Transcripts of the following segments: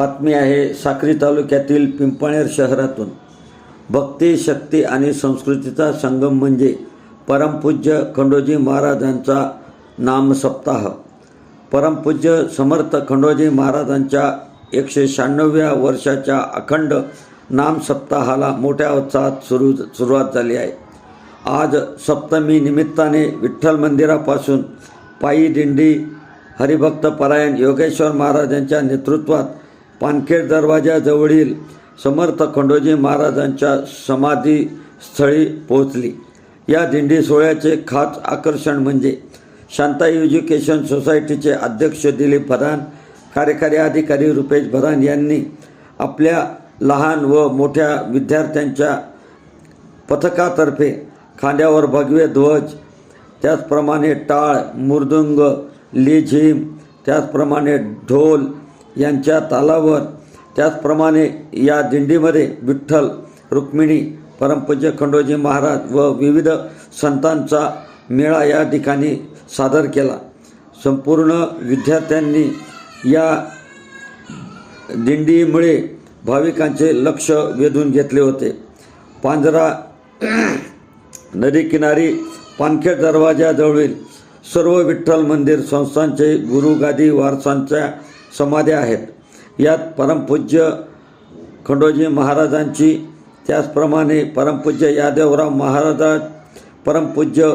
बातमी आहे साक्री तालुक्यातील पिंपळनेर शहरातून. भक्ती शक्ती आणि संस्कृतीचा संगम म्हणजे परमपूज्य खंडोजी महाराजांचा नामसप्ताह. परमपूज्य समर्थ खंडोजी महाराजांच्या एकशे शहाण्णव्या वर्षाच्या अखंड नामसप्ताहाला मोठ्या उत्साहात सुरू सुरुवात झाली आहे. आज सप्तमी निमित्ताने विठ्ठल मंदिरापासून पायी दिंडी हरिभक्त परायण योगेश्वर महाराजांच्या नेतृत्वात पानखेड दरवाजाजवळील समर्थ खंडोजी महाराजांच्या समाधी स्थळी पोहोचली. या दिंडी सोहळ्याचे खास आकर्षण म्हणजे शांताई एज्युकेशन सोसायटीचे अध्यक्ष दिलीप भरान कार्यकारी अधिकारी रुपेश भरान यांनी आपल्या लहान व मोठ्या विद्यार्थ्यांच्या पथकातर्फे खांद्यावर भगवे ध्वज त्याचप्रमाणे टाळ मृदुंग लेझिम त्याचप्रमाणे ढोल यांच्या तालावर. त्याचप्रमाणे या दिंडीमध्ये विठ्ठल रुक्मिणी परमपूज्य खंडोजी महाराज व विविध संतांचा मेळा या ठिकाणी सादर केला. संपूर्ण विद्यार्थ्यांनी या दिंडीमुळे भाविकांचे लक्ष वेधून घेतले होते. पांजरा नदीकिनारी पानखेड दरवाजाजवळील सर्व विठ्ठल मंदिर संस्थांचे गुरुगादी वारसांच्या समाध्या आहेत. यात परमपूज्य खंडोजी महाराजांची त्याचप्रमाणे परमपूज्य यादवराव महाराजा परमपूज्य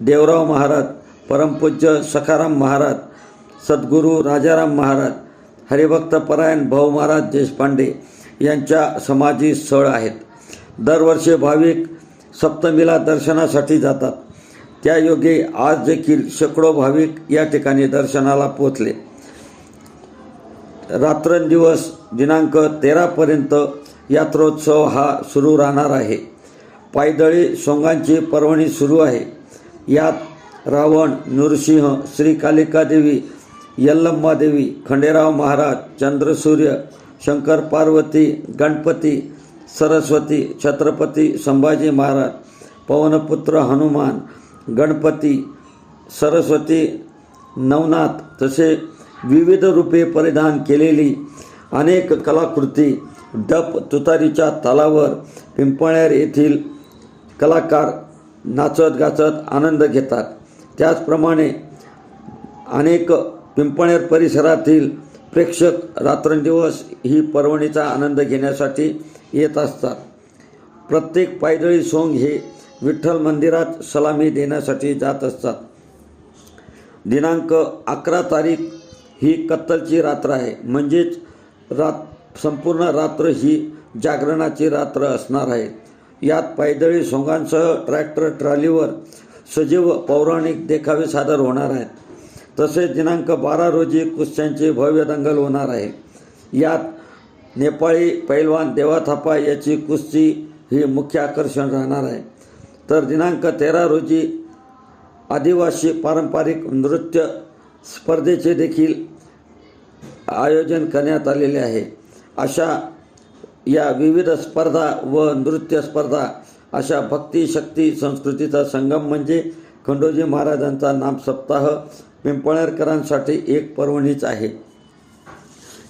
देवराव महाराज परमपूज्य सखाराम महाराज सद्गुरू राजाराम महाराज हरिभक्त परायण भाऊ महाराज देशपांडे यांच्या समाधी स्थळ आहेत. दरवर्षी भाविक सप्तमीला दर्शनासाठी जातात. त्यायोगे आज देखील शेकडो भाविक या ठिकाणी दर्शनाला पोचले रात्रंदिवस दिनांक तेरापर्यंत यात्रोत्सव हा सुरू राहणार आहे. पायदळी सोंगांची पर्वणी सुरू आहे. यात रावण नृसिंह श्रीकालिकादेवी कालिका देवी यल्लम्मा देवी खंडेराव महाराज चंद्रसूर्य शंकर पार्वती गणपती सरस्वती छत्रपती संभाजी महाराज पवनपुत्र हनुमान गणपती सरस्वती नवनाथ तसे विविध रूपे परिधान केलेली अनेक कलाकृती डप तुतारीच्या तालावर पिंपळनेर येथील कलाकार नाचत गाचत आनंद घेतात. त्याचप्रमाणे अनेक पिंपळनेर परिसरातील प्रेक्षक रात्रंदिवस ही पर्वणीचा आनंद घेण्यासाठी येत असतात. प्रत्येक पायदळी सोंग हे विठ्ठल मंदिरात सलामी देण्यासाठी जात असतात. दिनांक अकरा तारीख ही कत्तलची रात्र आहे. म्हणजेच रात संपूर्ण रात्र ही जागरणाची रात्र असणार आहे. यात पायदळी सोंगांसह ट्रॅक्टर ट्रॉलीवर सजीव पौराणिक देखावे सादर होणार आहेत. तसेच दिनांक बारा रोजी कुस्त्यांचे भव्य दंगल होणार आहे. यात नेपाळी पैलवान देवाथापा याची कुस्ती ही मुख्य आकर्षण राहणार आहे. तर दिनांक तेरा रोजी आदिवासी पारंपरिक नृत्य स्पर्धेचे देखील आयोजन करण्यात आलेले आहे. अशा या विविध स्पर्धा व नृत्य स्पर्धा अशा भक्ती शक्ती संस्कृतीचा संगम म्हणजे खंडोजी महाराजांचा नामसप्ताह पिंपळनेरकरांसाठी एक पर्वणीच आहे.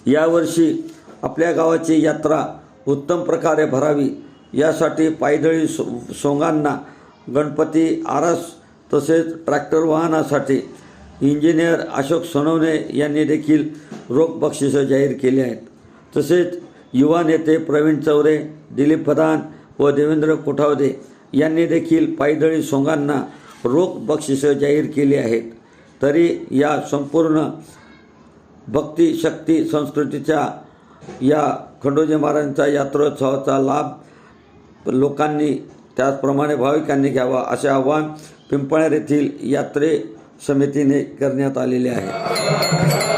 यावर्षी आपल्या गावाची यात्रा उत्तम प्रकारे भरावी यासाठी पायदळी सो सोंगांना गणपती आरस तसेच ट्रॅक्टर वाहनासाठी इंजिनियर अशोक सोनवणे यांनी देखील रोख बक्षिसं जाहीर केली आहेत. तसेच युवा नेते प्रवीण चौरे दिलीप प्रधान व देवेंद्र कोठावदे यांनी देखील पायदळी सोंगांना रोख बक्षिसं जाहीर केली आहेत. तरी या संपूर्ण भक्ती शक्ती संस्कृतीच्या या खंडोजी महाराजांचा यात्रोत्सवाचा लाभ लोकांनी त्याचप्रमाणे भाविकांनी घ्यावा असे आव्हान पिंपळनेर येथील यात्रे समितीने करण्यात आलेले आहे.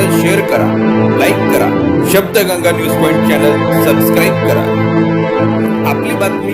चॅनल शेअर करा लाईक करा. Shabdganga news point channel subscribe करा. आपली बातमी